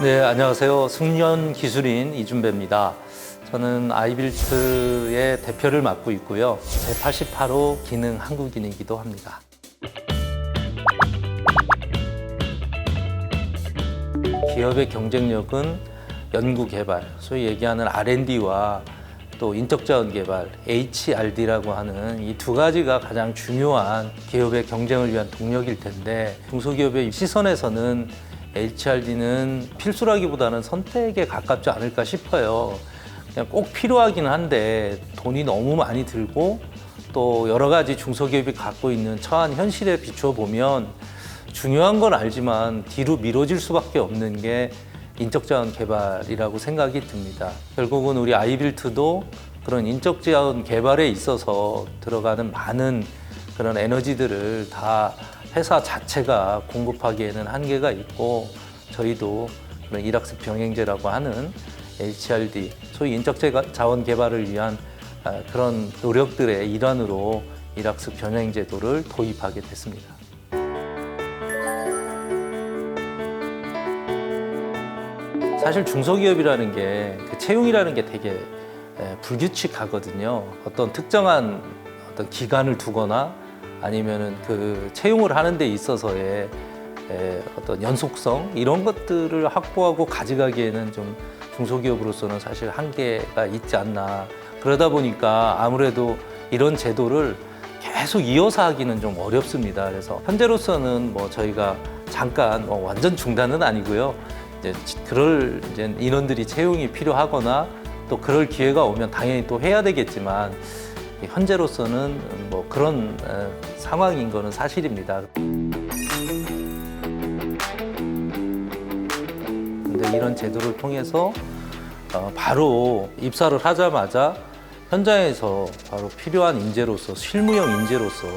네, 안녕하세요. 승련 기술인 이준배입니다. 저는 아이빌트의 대표를 맡고 있고요. 제88호 기능 한국인이기도 합니다. 기업의 경쟁력은 연구 개발, 소위 얘기하는 R&D와 또 인적 자원 개발, HRD라고 하는 이 두 가지가 가장 중요한 기업의 경쟁을 위한 동력일 텐데 중소기업의 시선에서는 HRD는 필수라기보다는 선택에 가깝지 않을까 싶어요. 그냥 꼭 필요하긴 한데 돈이 너무 많이 들고 또 여러 가지 중소기업이 갖고 있는 처한 현실에 비추어 보면 중요한 건 알지만 뒤로 미뤄질 수밖에 없는 게 인적 자원 개발이라고 생각이 듭니다. 결국은 우리 아이빌트도 그런 인적 자원 개발에 있어서 들어가는 많은 그런 에너지들을 다 회사 자체가 공급하기에는 한계가 있고 저희도 그런 일학습 병행제라고 하는 HRD, 소위 인적 자원 개발을 위한 아, 그런 노력들의 일환으로 일학습 병행제도를 도입하게 됐습니다. 사실 중소기업이라는 게 그 채용이라는 게 되게 에, 불규칙하거든요. 어떤 특정한 어떤 기간을 두거나 아니면은 그 채용을 하는 데 있어서의 에, 어떤 연속성 이런 것들을 확보하고 가져가기에는 좀 중소기업으로서는 사실 한계가 있지 않나. 그러다 보니까 아무래도 이런 제도를 계속 이어서 하기는 좀 어렵습니다. 그래서 현재로서는 뭐 저희가 잠깐 뭐 완전 중단은 아니고요. 이제 그럴 이제 인원들이 채용이 필요하거나 또 그럴 기회가 오면 당연히 또 해야 되겠지만 현재로서는 뭐 그런 어, 상황인 거는 사실입니다. 근데 이런 제도를 통해서 어, 바로 입사를 하자마자 현장에서 바로 필요한 인재로서 실무형 인재로서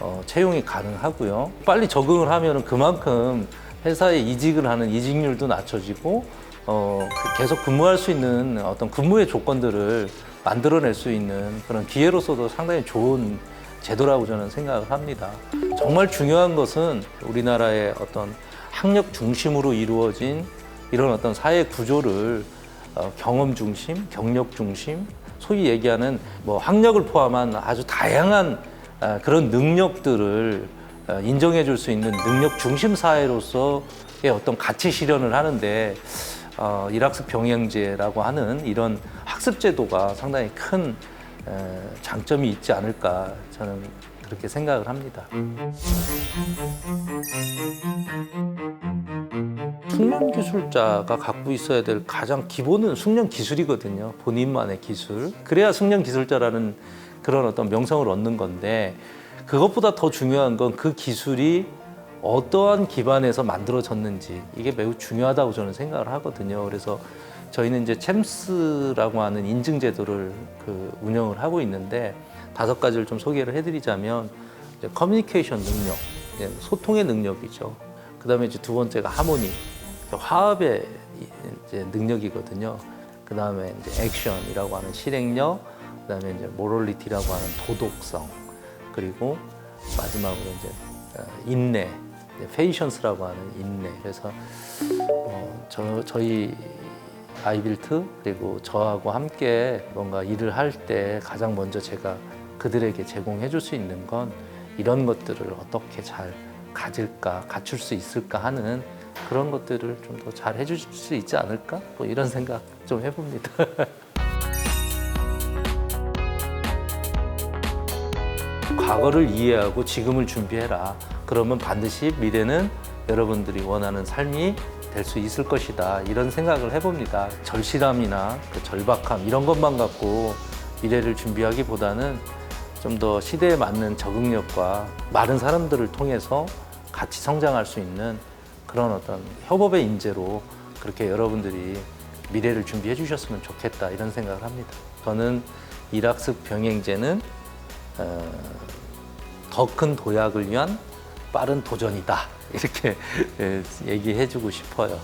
어, 채용이 가능하고요. 빨리 적응을 하면 그만큼 회사에 이직을 하는 이직률도 낮춰지고 어, 그 계속 근무할 수 있는 어떤 근무의 조건들을 만들어낼 수 있는 그런 기회로서도 상당히 좋은 제도라고 저는 생각을 합니다. 정말 중요한 것은 우리나라의 어떤 학력 중심으로 이루어진 이런 어떤 사회 구조를 어, 경험 중심, 경력 중심, 소위 얘기하는 뭐 학력을 포함한 아주 다양한 아, 그런 능력들을 어, 인정해 줄 수 있는 능력 중심 사회로서의 어떤 가치 실현을 하는데 어, 일학습 병행제라고 하는 이런 학습 제도가 상당히 큰 에, 장점이 있지 않을까 저는 그렇게 생각을 합니다. 숙련 기술자가 갖고 있어야 될 가장 기본은 숙련 기술이거든요. 본인만의 기술. 그래야 숙련 기술자라는 그런 어떤 명성을 얻는 건데 그것보다 더 중요한 건 그 기술이 어떠한 기반에서 만들어졌는지 이게 매우 중요하다고 저는 생각을 하거든요. 그래서 저희는 이제 챔스라고 하는 인증 제도를 그 운영을 하고 있는데 다섯 가지를 좀 소개를 해드리자면 이제 커뮤니케이션 능력, 이제 소통의 능력이죠. 그다음에 이제 두 번째가 하모니, 화합의 이제 능력이거든요. 그다음에 이제 액션이라고 하는 실행력, 그다음에 이제 모럴리티라고 하는 도덕성, 그리고 마지막으로 이제 어, 인내, 페이션스라고 하는 인내. 그래서 어, 저 저희 아이빌트 그리고 저하고 함께 뭔가 일을 할 때 가장 먼저 제가 그들에게 제공해 줄 수 있는 건 이런 것들을 어떻게 잘 가질까, 갖출 수 있을까 하는 그런 것들을 좀 더 잘 해줄 수 있지 않을까? 뭐 이런 생각 좀 해봅니다. 과거를 이해하고 지금을 준비해라. 그러면 반드시 미래는 여러분들이 원하는 삶이 될 수 있을 것이다. 이런 생각을 해봅니다. 절실함이나 그 절박함 이런 것만 갖고 미래를 준비하기보다는 좀 더 시대에 맞는 적응력과 많은 사람들을 통해서 같이 성장할 수 있는 그런 어떤 협업의 인재로 그렇게 여러분들이 미래를 준비해 주셨으면 좋겠다 이런 생각을 합니다. 저는 일학습 병행제는 어, 더 큰 도약을 위한 빠른 도전이다 이렇게 예, 얘기해 주고 싶어요.